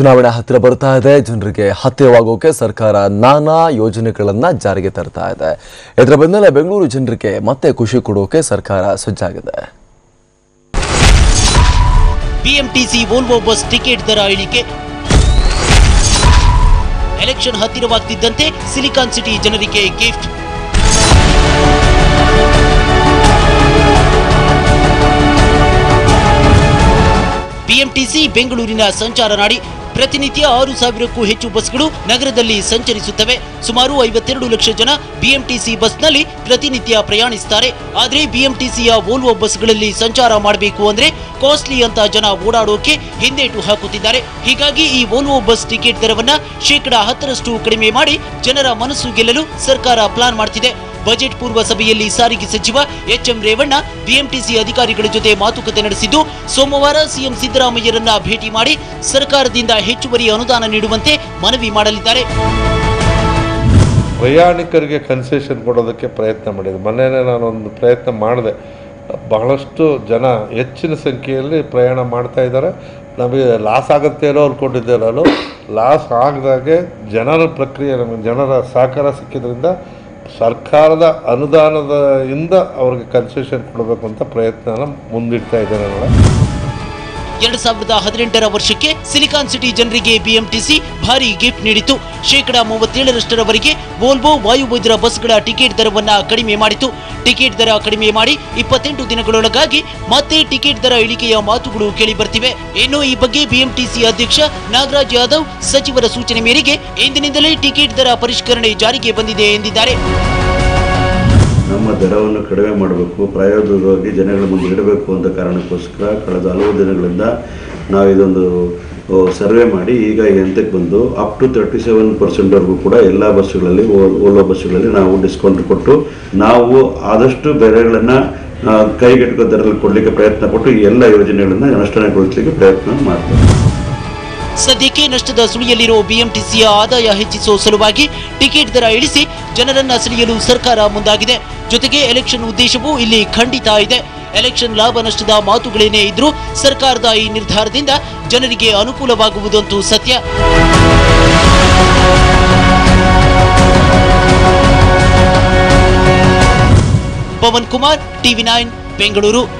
ಚುನಾವಣೆ ಹತ್ತಿರ ಬರ್ತಾ ಇದೆ. ಜನರಿಗೆ ಹತ್ತಿರವಾಗೋಕೆ ಸರ್ಕಾರ ನಾನಾ ಯೋಜನೆಗಳನ್ನು ಜಾರಿಗೆ ತರ್ತಾ ಇದೆ. ಇದರ ಬೆನ್ನಲ್ಲೇ ಬೆಂಗಳೂರು ಜನರಿಗೆ ಮತ್ತೆ ಖುಷಿ ಕೊಡೋಕೆ ಸರ್ಕಾರ ಸಜ್ಜಾಗಿದೆ. ಬಿಎಂಟಿಸಿ, ವೋಲ್ವೋ ಬಸ್ ಟಿಕೆಟ್ ದರ ಇಳಿಕೆ. ಎಲೆಕ್ಷನ್ ಹತ್ತಿರವಾಗ್ತಿದ್ದಂತೆ ಸಿಲಿಕಾನ್ ಸಿಟಿ ಜನರಿಗೆ ಗಿಫ್ಟ್. ಬಿಎಂಟಿಸಿ ಬೆಂಗಳೂರಿನ ಸಂಚಾರ ನಾಡಿ ಪ್ರತಿನಿತ್ಯ ಆರು ಸಾವಿರಕ್ಕೂ ಹೆಚ್ಚು ಬಸ್ಗಳು ನಗರದಲ್ಲಿ ಸಂಚರಿಸುತ್ತವೆ. ಸುಮಾರು ಐವತ್ತೆರಡು ಲಕ್ಷ ಜನ ಬಿಎಂಟಿಸಿ ಬಸ್ನಲ್ಲಿ ಪ್ರತಿನಿತ್ಯ ಪ್ರಯಾಣಿಸುತ್ತಾರೆ ಆದರೆ ಬಿಎಂಟಿಸಿಯ ವೋಲ್ವೋ ಬಸ್ಗಳಲ್ಲಿ ಸಂಚಾರ ಮಾಡಬೇಕು ಅಂದ್ರೆ ಕಾಸ್ಟ್ಲಿ ಅಂತ ಜನ ಓಡಾಡೋಕೆ ಹಿಂದೇಟು ಹಾಕುತ್ತಿದ್ದಾರೆ. ಹೀಗಾಗಿ ಈ ವೋಲ್ವೋ ಬಸ್ ಟಿಕೆಟ್ ದರವನ್ನ ಶೇಕಡಾ ಹತ್ತರಷ್ಟು ಕಡಿಮೆ ಮಾಡಿ ಜನರ ಮನಸ್ಸು ಗೆಲ್ಲಲು ಸರ್ಕಾರ ಪ್ಲಾನ್ ಮಾಡ್ತಿದೆ. ಬಜೆಟ್ ಪೂರ್ವ ಸಭೆಯಲ್ಲಿ ಸಾರಿಗೆ ಸಚಿವ ಎಚ್ಎಂ ರೇವಣ್ಣ, ಬಿಎಂಟಿಸಿ ಅಧಿಕಾರಿಗಳ ಜೊತೆ ಮಾತುಕತೆ ನಡೆಸಿದ್ದು, ಸೋಮವಾರ ಸಿಎಂ ಸಿದ್ದರಾಮಯ್ಯರನ್ನ ಭೇಟಿ ಮಾಡಿ ಸರ್ಕಾರದಿಂದ ಹೆಚ್ಚುವರಿ ಅನುದಾನ ನೀಡುವಂತೆ ಮನವಿ ಮಾಡಲಿದ್ದಾರೆ. ಪ್ರಯಾಣಿಕರಿಗೆ ಕನ್ಸೆಷನ್ ಕೊಡೋದಕ್ಕೆ ಪ್ರಯತ್ನ ಮಾಡಿದೆ. ಮೊನ್ನೆನೇ ನಾನೊಂದು ಪ್ರಯತ್ನ ಮಾಡಿದೆ. ಬಹಳಷ್ಟು ಜನ ಹೆಚ್ಚಿನ ಸಂಖ್ಯೆಯಲ್ಲಿ ಪ್ರಯಾಣ ಮಾಡ್ತಾ ಇದ್ದಾರೆ. ನಮಗೆ ಲಾಸ್ ಆಗುತ್ತೆ ಅನ್ನೋ ಅಂದ್ಕೊಂಡಿದ್ದೆ ನಾನು. ಲಾಸ್ ಆಗದಾಗೆ ಜನರ ಪ್ರಕ್ರಿಯೆ ನಮಗೆ ಜನರ ಸಹಕಾರ ಸಿಕ್ಕಿದ್ರಿಂದ ಸರ್ಕಾರದ ಅನುದಾನದಿಂದ ಅವ್ರಿಗೆ ಕನ್ಸೆಷನ್ ಕೊಡಬೇಕು ಅಂತ ಪ್ರಯತ್ನನ ಮುಂದಿಡ್ತಾ ಇದ್ದೇನೆ ನಾನು ಎರಡ್ ಸಾವಿರದ ಹದಿನೆಂಟರ ವರ್ಷಕ್ಕೆ ಸಿಲಿಕಾನ್ ಸಿಟಿ ಜನರಿಗೆ ಬಿಎಂಟಿಸಿ ಭಾರಿ ಗಿಫ್ಟ್ ನೀಡಿತು. ಶೇಕಡ ಮೂವತ್ತೇಳರಷ್ಟರವರೆಗೆ ವೋಲ್ವೋ ವಾಯುವೈದ್ಯರ ಬಸ್ಗಳ ಟಿಕೆಟ್ ದರವನ್ನ ಕಡಿಮೆ ಮಾಡಿತು. ಟಿಕೆಟ್ ದರ ಕಡಿಮೆ ಮಾಡಿ ಇಪ್ಪತ್ತೆಂಟು ದಿನಗಳೊಳಗಾಗಿ ಮತ್ತೆ ಟಿಕೆಟ್ ದರ ಇಳಿಕೆಯ ಮಾತುಗಳು ಕೇಳಿ ಬರ್ತಿವೆ ಇನ್ನು ಈ ಬಗ್ಗೆ ಬಿಎಂಟಿಸಿ ಅಧ್ಯಕ್ಷ ನಾಗರಾಜ್ ಯಾದವ್ ಸಚಿವರ ಸೂಚನೆ ಮೇರೆಗೆ ಇಂದಿನಿಂದಲೇ ಟಿಕೆಟ್ ದರ ಪರಿಷ್ಕರಣೆ ಜಾರಿಗೆ ಬಂದಿದೆ ಎಂದಿದ್ದಾರೆ. ನಮ್ಮ ದರವನ್ನು ಕಡಿಮೆ ಮಾಡಬೇಕು ಪ್ರಾಯೋಗಿಕವಾಗಿ ಜನಗಳ ಮುಂದೆ ಇಡಬೇಕು ಅಂತ ಕಾರಣಕ್ಕೋಸ್ಕರ ಕಳೆದ ಹಲವು ದಿನಗಳಿಂದ ನಾವು ಇದೊಂದು ಸರ್ವೆ ಮಾಡಿ, ಈಗ ಎಂತಕ್ಕೆ ಬಂದು ಅಪ್ ಟು ತರ್ಟಿ ಸೆವೆನ್ ಪರ್ಸೆಂಟ್ವರೆಗೂ ಕೂಡ ಎಲ್ಲ ಬಸ್ಸುಗಳಲ್ಲಿ ಓಲೋ ಬಸ್ಸುಗಳಲ್ಲಿ ನಾವು ಡಿಸ್ಕೌಂಟ್ ಕೊಟ್ಟು, ನಾವು ಆದಷ್ಟು ಬೆಲೆಗಳನ್ನು ಕೈಗೆಟುಕೋ ದರದಲ್ಲಿ ಕೊಡಲಿಕ್ಕೆ ಪ್ರಯತ್ನ ಪಟ್ಟು ಈ ಎಲ್ಲ ಯೋಜನೆಗಳನ್ನು ಅನುಷ್ಠಾನಗೊಳಿಸಲಿಕ್ಕೆ ಪ್ರಯತ್ನ ಮಾಡ್ತೇವೆ. ಸದ್ಯಕ್ಕೆ ನಷ್ಟದ ಸುಳಿಯಲ್ಲಿರೋ ಬಿಎಂಟಿಸಿಯ ಆದಾಯ ಹೆಚ್ಚಿಸುವ ಸಲುವಾಗಿ ಟಿಕೆಟ್ ದರ ಇಳಿಸಿ ಜನರನ್ನ ಸೆಳೆಯಲು ಸರ್ಕಾರ ಮುಂದಾಗಿದೆ. ಜೊತೆಗೆ ಎಲೆಕ್ಷನ್ ಉದ್ದೇಶವೂ ಇಲ್ಲಿ ಖಂಡಿತ ಇದೆ. ಎಲೆಕ್ಷನ್ ಲಾಭ ನಷ್ಟದ ಮಾತುಗಳೇನೇ ಇದ್ರೂ ಸರ್ಕಾರದ ಈ ನಿರ್ಧಾರದಿಂದ ಜನರಿಗೆ ಅನುಕೂಲವಾಗುವುದಂತೂ ಸತ್ಯ. Pavan Kumar, TV nine, Bengaluru.